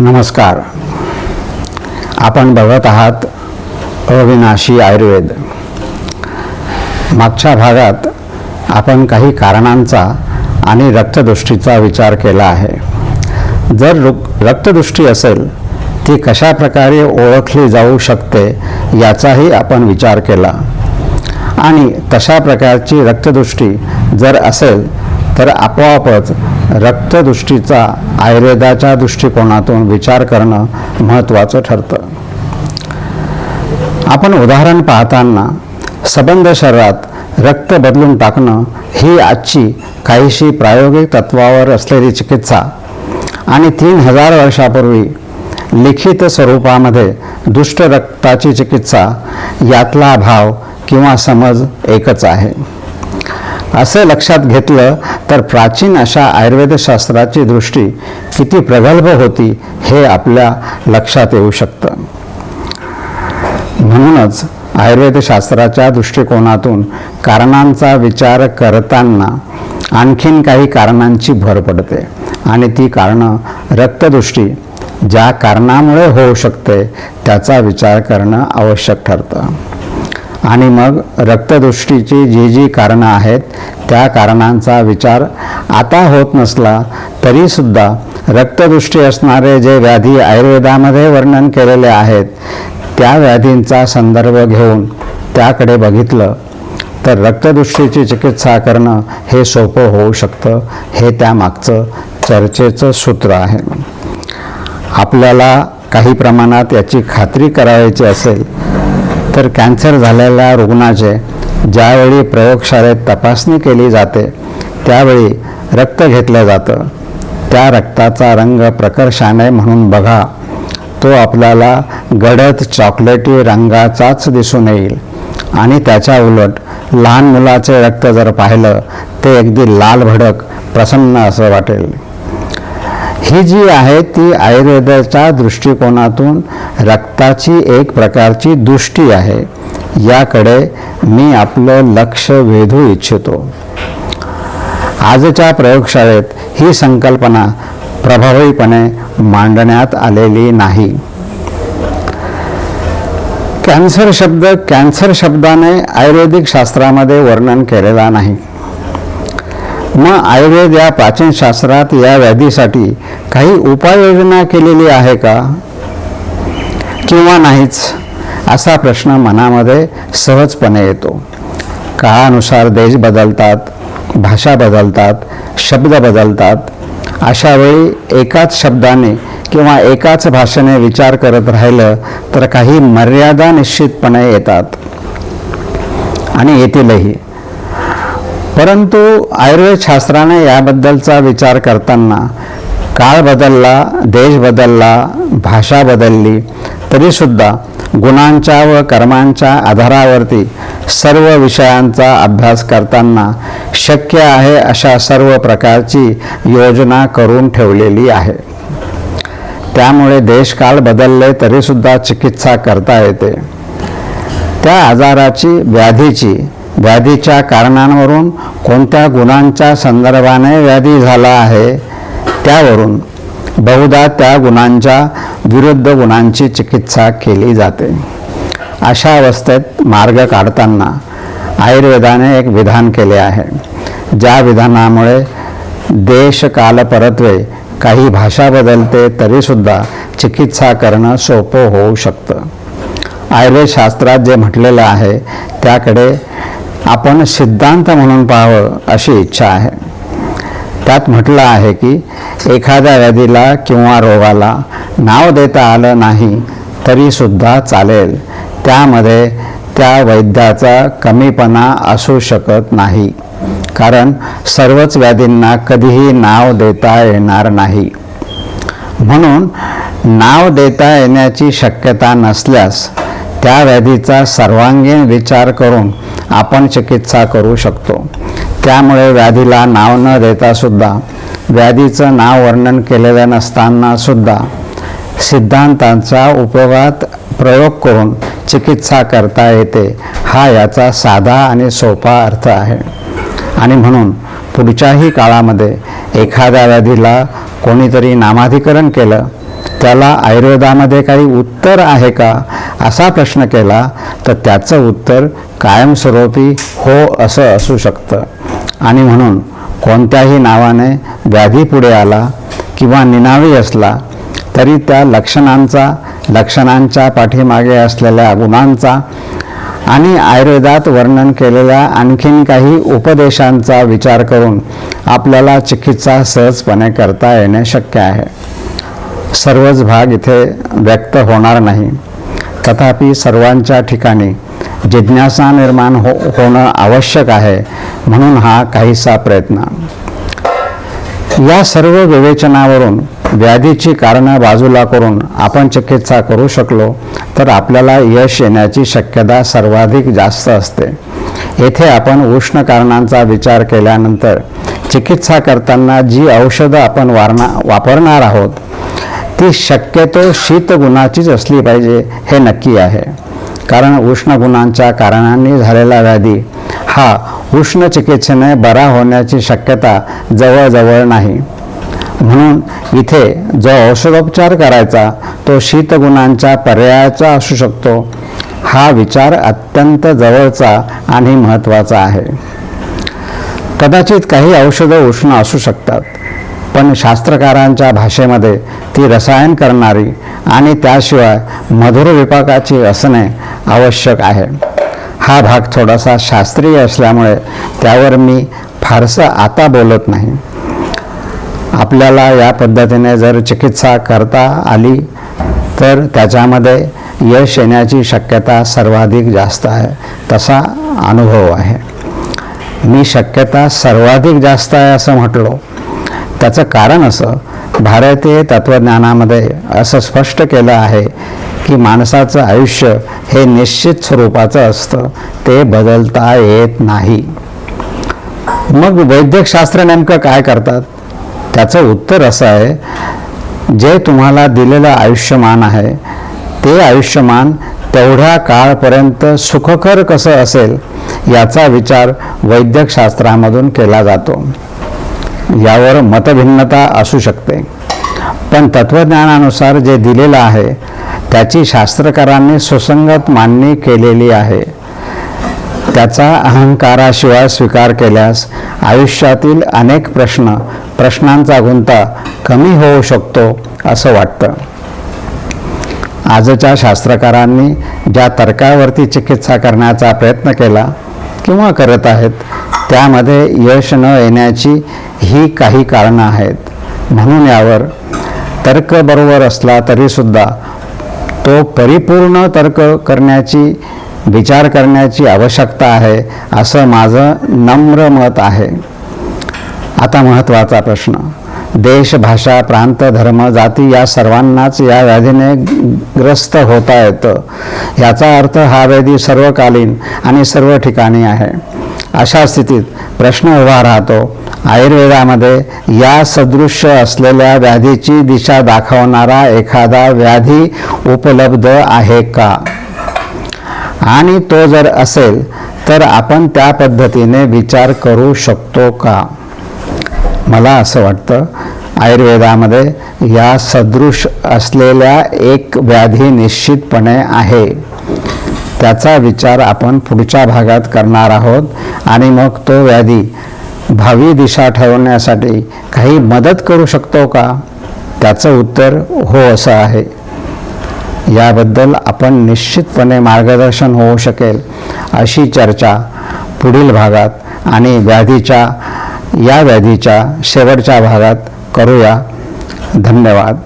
नमस्कार. आपण बघत आहात अविनाशी आयुर्वेद. मागच्या भागात आपण काही कारणांचा आणि रक्तदृष्टीचा विचार केला आहे. जर रक्तदृष्टी असेल ती कशा प्रकारे ओळखली जाऊ शकते याचाही आपण विचार केला. आणि तशा प्रकारची रक्तदृष्टी जर असेल तर आपोआपच रक्तदृष्टीचा आयुर्वेदाच्या दृष्टिकोनातून विचार करणं महत्त्वाचं ठरतं. आपण उदाहरण पाहताना सबंध शरीरात रक्त बदलून टाकणं ही आजची काहीशी प्रायोगिक तत्वावर असलेली चिकित्सा. आणि तीन हजार वर्षापूर्वी लिखित स्वरूपामध्ये दुष्ट रक्ताची चिकित्सा यातला भाव किंवा समज एकच आहे. असं लक्षात घेतलं तर प्राचीन अशा आयुर्वेदशास्त्राची दृष्टी किती प्रगल्भ होती हे आपल्या लक्षात येऊ शकतं. म्हणूनच आयुर्वेदशास्त्राच्या दृष्टिकोनातून कारणांचा विचार करताना आणखीन काही कारणांची भर पडते आणि ती कारणं रक्तदृष्टी ज्या कारणामुळे होऊ शकते त्याचा विचार करणं आवश्यक ठरतं. आणि मग रक्तदृष्टीची जी जी कारणं आहेत त्या कारणांचा विचार आता होत नसला तरीसुद्धा रक्तदृष्टी असणारे जे व्याधी आयुर्वेदामध्ये वर्णन केलेले आहेत त्या व्याधींचा संदर्भ घेऊन त्याकडे बघितलं तर रक्तदृष्टीची चिकित्सा करणं हे सोपं होऊ शकतं हे त्यामागचं चर्चेचं सूत्र आहे. आपल्याला काही प्रमाणात याची खात्री करायची असेल तर कॅन्सर झालेल्या रुग्णाचे ज्यावेळी प्रयोगशाळेत तपासणी केली जाते त्यावेळी रक्त घेतलं जातं. त्या रक्ताचा रंग प्रकर्षाने म्हणून बघा. तो आपल्याला गडद चॉकलेटी रंगाचाच दिसून येईल. आणि त्याच्या उलट लहान मुलाचे रक्त जर पाहिलं ते अगदी लाल भडक प्रसन्न असं वाटेल. ही जी आहे ती आयुर्वेदाच्या दृष्टिकोनातून रक्ताची एक प्रकारची दृष्टी आहे. याकडे मी आपलं लक्ष वेधू इच्छितो. आजच्या प्रयोगशाळेत ही संकल्पना प्रभावीपणे मांडण्यात आलेली नाही. कॅन्सर शब्द कॅन्सर शब्दाने आयुर्वेदिक शास्त्रामध्ये वर्णन केलेला नाही. मग आयुर्वेद या प्राचीन शास्त्रात या व्याधीसाठी काही उपाययोजना केलेली आहे का? किंवा नाहीच? असा प्रश्न मनामध्ये सहजपणे येतो. काळानुसार देश बदलतात भाषा बदलतात शब्द बदलतात. अशा वेळी एकाच शब्दाने किंवा एकाच भाषेने विचार करत राहिलं तर काही मर्यादा निश्चितपणे येतात. आणि येतीलही. परंतु आयुर्वेद शास्त्राने याबद्दलचा विचार करताना काळ बदलला देश बदलला भाषा बदलली तरीसुद्धा गुणांच्या व कर्मांच्या आधारावरती सर्व विषयांचा अभ्यास करताना शक्य आहे अशा सर्व प्रकारची योजना करून ठेवलेली आहे. त्यामुळे देशकाळ बदलले तरीसुद्धा चिकित्सा करता येते. त्या आजाराची व्याधीची व्याधीच्या कारणांवरून कोणत्या गुणांच्या संदर्भाने व्याधी झाला आहे त्यावरून बहुधा त्या गुणांच्या विरुद्ध गुणांची चिकित्सा केली जाते. अशा अवस्थेत मार्ग काढताना आयुर्वेदाने एक विधान केले आहे. ज्या विधानामुळे देश काल परत्वे काही भाषा बदलते तरीसुद्धा चिकित्सा करणं सोपं होऊ शकतं. आयुर्वेद शास्त्रात जे म्हटलेलं आहे त्याकडे आपण सिद्धांत म्हणून पाहावं अशी इच्छा आहे. त्यात म्हटलं आहे की एखाद्या व्याधीला किंवा रोगाला नाव देता आलं नाही तरीसुद्धा चालेल. त्यामध्ये त्या वैद्याचा कमीपणा असू शकत नाही. कारण सर्वच व्याधींना कधीही नाव देता येणार नाही. म्हणून नाव देता येण्याची शक्यता नसल्यास त्या व्याधीचा सर्वांगीण विचार करून आपण चिकित्सा करू शकतो. त्यामुळे व्याधीला नाव न देता सुद्धा व्याधीचं नाव वर्णन केलेलं नसताना सुद्धा सिद्धांतांचा उपयोगात प्रयोग करून चिकित्सा करता येते हा याचा साधा आणि सोपा अर्थ आहे. आणि म्हणून पुढच्याही काळामध्ये एखाद्या व्याधीला कोणीतरी नामाधिकरण केलं त्याला आयुर्वेदामध्ये काही उत्तर आहे का असा प्रश्न केला तर त्याचं उत्तर कायमस्वरूपी हो असं असू शकतं. आणि म्हणून कोणत्याही नावाने व्याधी पुढे आला किंवा निनावी असला तरी त्या लक्षणांचा लक्षणांच्या पाठीमागे असलेल्या गुणांचा आणि आयुर्वेदात वर्णन केलेल्या आणखीन काही उपदेशांचा विचार करून आपल्याला चिकित्सा सहजपणे करता येणे शक्य आहे. सर्वच भाग इथे व्यक्त होणार नाही. तथापि सर्वांच्या ठिकाणी जिज्ञासा निर्माण हो होणं आवश्यक आहे म्हणून हा काहीसा प्रयत्न. या सर्व विवेचनावरून व्याधीची कारणं बाजूला करून आपण चिकित्सा करू शकलो तर आपल्याला यश येण्याची शक्यता सर्वाधिक जास्त असते. येथे आपण उष्ण कारणांचा विचार केल्यानंतर चिकित्सा करताना जी औषधं आपण वारणा वापरणार आहोत ती शक्यतो शीतगुणाचीच असली पाहिजे हे नक्की आहे. कारण उष्ण गुणांच्या कारणांनी झालेला व्याधी हा उष्ण चिकित्सेने बरा होण्याची शक्यता जवळजवळ नाही. म्हणून इथे जो औषधोपचार करायचा तो शीतगुणांच्या पर्यायाचा असू शकतो. हा विचार अत्यंत जवळचा आणि महत्त्वाचा आहे. कदाचित काही औषधं उष्ण असू शकतात. पण शास्त्रकारांच्या भाषेमध्ये ती रसायन करणारी आणि त्याशिवाय मधुर विपाकाची असणे आवश्यक आहे. हा भाग थोडासा शास्त्रीय असल्यामुळे त्यावर मी फारसं आता बोलत नाही. आपल्याला या पद्धतीने जर चिकित्सा करता आली तर त्याच्यामध्ये यश येण्याची शक्यता सर्वाधिक जास्त आहे तसा अनुभव आहे. मी शक्यता सर्वाधिक जास्त आहे असं म्हटलो त्याचं कारण असं भारतीय तत्त्वज्ञानामध्ये असं स्पष्ट केलं आहे की माणसाचं आयुष्य हे निश्चित स्वरूपाचं असतं ते बदलता येत नाही. मग वैद्यकशास्त्र नेमकं काय करतात? त्याचं उत्तर असं आहे जे तुम्हाला दिलेलं आयुष्यमान आहे ते आयुष्यमान तेवढ्या काळपर्यंत सुखकर कसं असेल याचा विचार वैद्यकशास्त्रामधून केला जातो. यावर मतभिन्नता असू शकते. पण तत्त्वज्ञानानुसार जे दिलेलं आहे त्याची शास्त्रकारांनी सुसंगत मांडणी केलेली आहे. त्याचा अहंकाराशिवाय स्वीकार केल्यास आयुष्यातील अनेक प्रश्न प्रश्नांचा गुंता कमी होऊ शकतो असं वाटतं. आजच्या शास्त्रकारांनी ज्या तर्कावरती चिकित्सा करण्याचा प्रयत्न केला किंवा करत आहेत त्यामध्ये यश न येण्याची ही काही कारणं आहेत. म्हणून यावर तर्क बरोबर असला तरीसुद्धा तो परिपूर्ण तर्क करण्याची विचार करण्याची आवश्यकता आहे असं माझं नम्र मत आहे. आता महत्त्वाचा प्रश्न. देश भाषा प्रांत धर्म जाती या सर्वांनाच या व्याधीने ग्रस्त होता येतं. याचा अर्थ हा व्याधी सर्वकालीन आणि सर्व ठिकाणी आहे. अशा स्थितीत प्रश्न उभा राहतो. आयुर्वेदामध्ये या सदृश्य असलेल्या व्याधीची दिशा दाखवणारा एखादा व्याधी उपलब्ध आहे का? आणि तो जर असेल तर आपण त्या पद्धतीने विचार करू शकतो का? मला असं वाटतं आयुर्वेदामध्ये या सदृश असलेल्या एक व्याधी निश्चितपणे आहे. त्याचा विचार आपण पुढच्या भागात करणार आहोत. आणि मग तो व्याधी भावी दिशा ठरवण्यासाठी काही मदत करू शकतो का? त्याचं उत्तर हो असं आहे. याबद्दल आपण निश्चितपणे मार्गदर्शन होऊ शकेल अशी चर्चा पुढील भागात आणि व्याधीच्या या व्याधीच्या शेवटच्या भागात करूया. धन्यवाद.